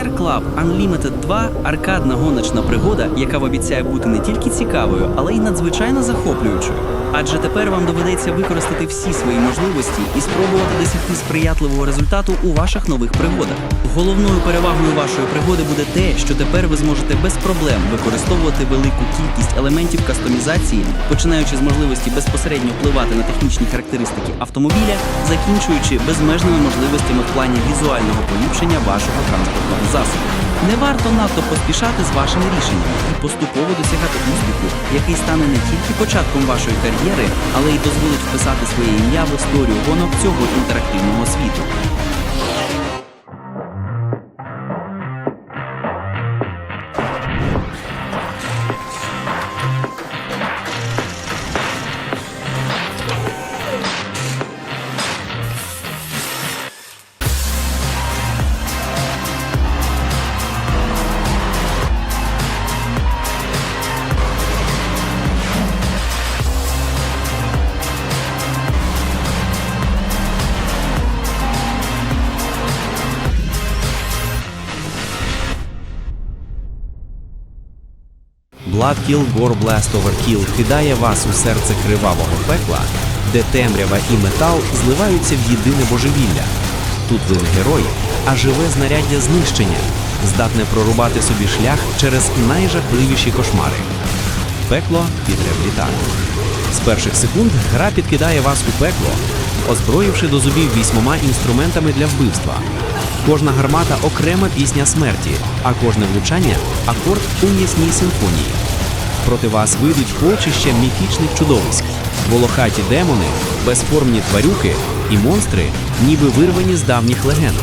Carrier Club Unlimited 2 аркадна гоночна пригода, яка обіцяє бути не тільки цікавою, але й надзвичайно захоплюючою. Адже тепер вам доведеться використати всі свої можливості і спробувати досягти сприятливого результату у ваших нових пригодах. Головною перевагою вашої пригоди буде те, що тепер ви зможете без проблем використовувати велику кількість елементів кастомізації, починаючи з можливості безпосередньо впливати на технічні характеристики автомобіля, закінчуючи безмежними можливостями в плані візуального поліпшення вашого транспортного засобу. Не варто надто поспішати з вашими рішеннями і поступово досягати успіху, який стане не тільки початком вашої кар'єри, але й дозволить вписати своє ім'я в історію гонок цього інтерактивного світу. Bloodkill Gore Blast Overkill кидає вас у серце кривавого пекла, де темрява і метал зливаються в єдине божевілля. Тут ви не герої, а живе знаряддя знищення, здатне прорубати собі шлях через найжахливіші кошмари. Пекло під реабілітацію. З перших секунд гра підкидає вас у пекло, озброївши до зубів вісьмома інструментами для вбивства. Кожна гармата окрема пісня смерті, а кожне влучання акорд у м'ясній симфонії. Проти вас вийдуть полчища міфічних чудовиськ, волохаті демони, безформні тварюки і монстри, ніби вирвані з давніх легенд.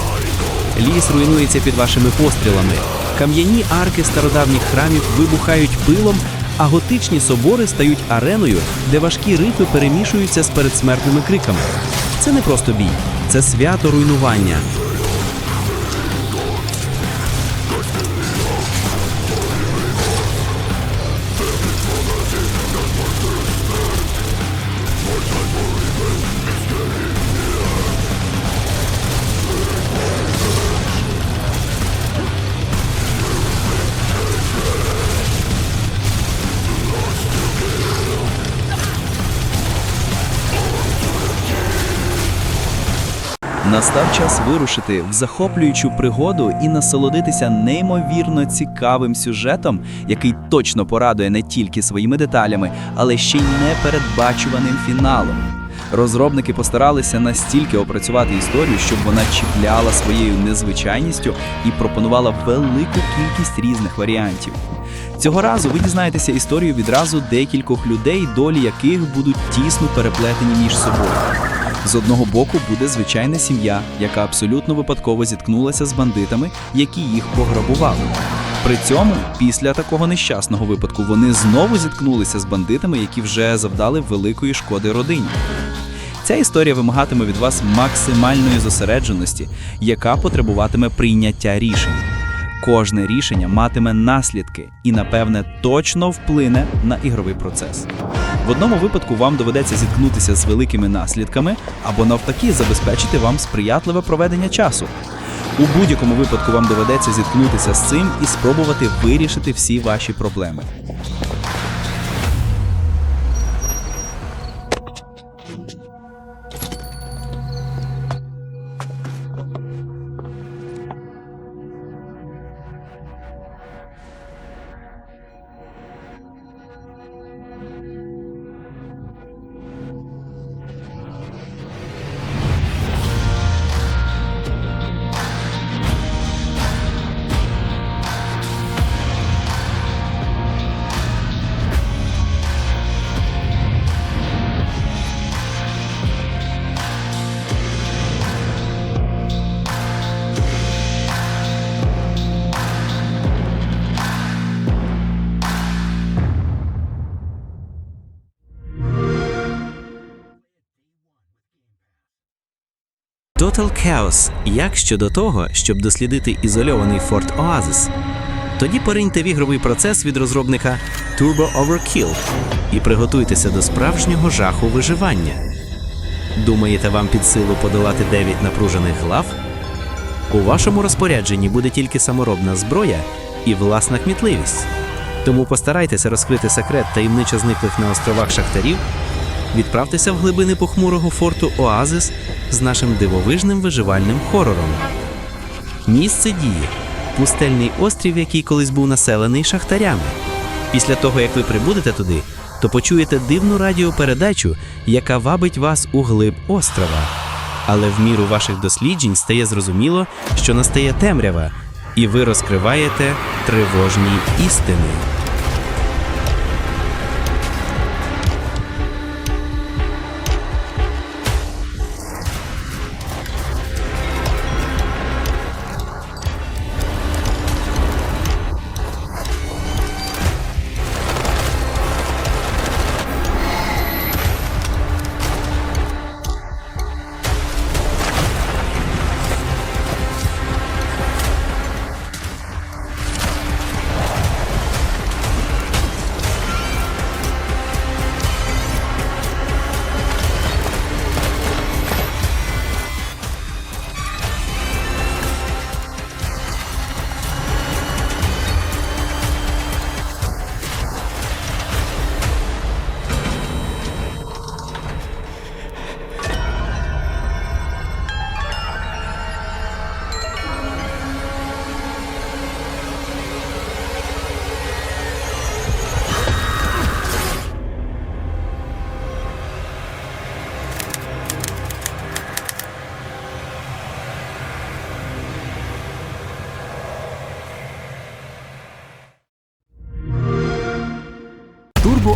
Ліс руйнується під вашими пострілами. Кам'яні арки стародавніх храмів вибухають пилом, а готичні собори стають ареною, де важкі рифи перемішуються з передсмертними криками. Це не просто бій, це свято руйнування. Настав час вирушити в захоплюючу пригоду і насолодитися неймовірно цікавим сюжетом, який точно порадує не тільки своїми деталями, але ще й непередбачуваним фіналом. Розробники постаралися настільки опрацювати історію, щоб вона чіпляла своєю незвичайністю і пропонувала велику кількість різних варіантів. Цього разу ви дізнаєтеся історію відразу декількох людей, долі яких будуть тісно переплетені між собою. З одного боку буде звичайна сім'я, яка абсолютно випадково зіткнулася з бандитами, які їх пограбували. При цьому, після такого нещасного випадку, вони знову зіткнулися з бандитами, які вже завдали великої шкоди родині. Ця історія вимагатиме від вас максимальної зосередженості, яка потребуватиме прийняття рішень. Кожне рішення матиме наслідки і, напевне, точно вплине на ігровий процес. В одному випадку вам доведеться зіткнутися з великими наслідками, або навпаки забезпечити вам сприятливе проведення часу. У будь-якому випадку вам доведеться зіткнутися з цим і спробувати вирішити всі ваші проблеми. Total Chaos. Як щодо того, щоб дослідити ізольований Форт Оазис? Тоді пориньте в ігровий процес від розробника Turbo Overkill і приготуйтеся до справжнього жаху виживання. Думаєте, вам під силу подолати 9 напружених глав? У вашому розпорядженні буде тільки саморобна зброя і власна кмітливість. Тому постарайтеся розкрити секрет таємничо зниклих на островах шахтарів, відправтеся в глибини похмурого форту Оазис з нашим дивовижним виживальним хорором. Місце дії пустельний острів, який колись був населений шахтарями. Після того, як ви прибудете туди, то почуєте дивну радіопередачу, яка вабить вас у глиб острова. Але в міру ваших досліджень стає зрозуміло, що настає темрява, і ви розкриваєте тривожні істини.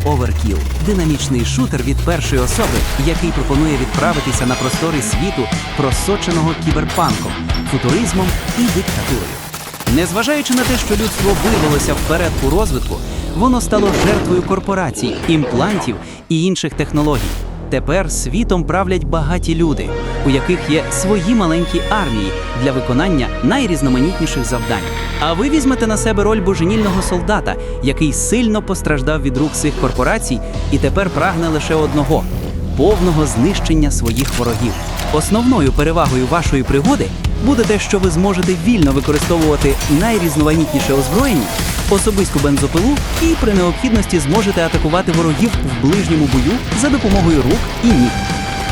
Overkill – динамічний шутер від першої особи, який пропонує відправитися на простори світу, просоченого кіберпанком, футуризмом і диктатурою. Незважаючи на те, що людство вирвалося вперед у розвитку, воно стало жертвою корпорацій, імплантів і інших технологій. Тепер світом правлять багаті люди, у яких є свої маленькі армії для виконання найрізноманітніших завдань. А ви візьмете на себе роль боженільного солдата, який сильно постраждав від рук цих корпорацій і тепер прагне лише одного повного знищення своїх ворогів. Основною перевагою вашої пригоди буде те, що ви зможете вільно використовувати найрізноманітніше озброєння, особисту бензопилу і при необхідності зможете атакувати ворогів в ближньому бою за допомогою рук і ніг.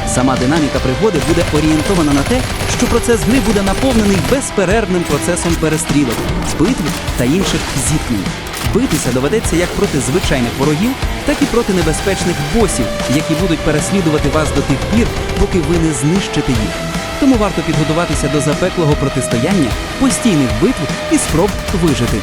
Сама динаміка пригоди буде орієнтована на те, що процес гри буде наповнений безперервним процесом перестрілок, битв та інших зіткнень. Битися доведеться як проти звичайних ворогів, так і проти небезпечних босів, які будуть переслідувати вас до тих пір, поки ви не знищите їх. Тому варто підготуватися до запеклого протистояння, постійних битв і спроб вижити.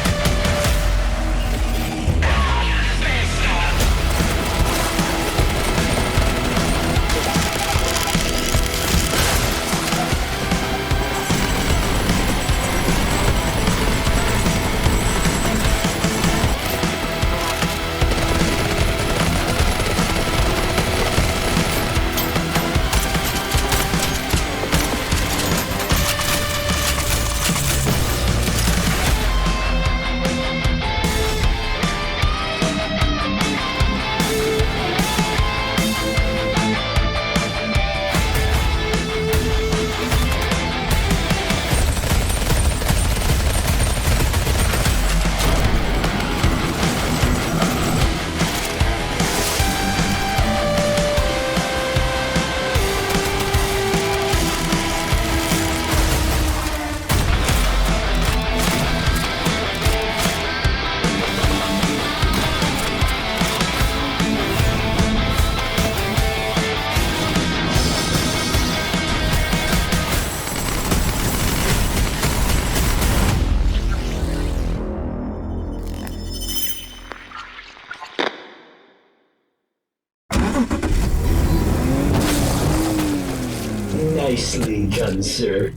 Nicely done, sir.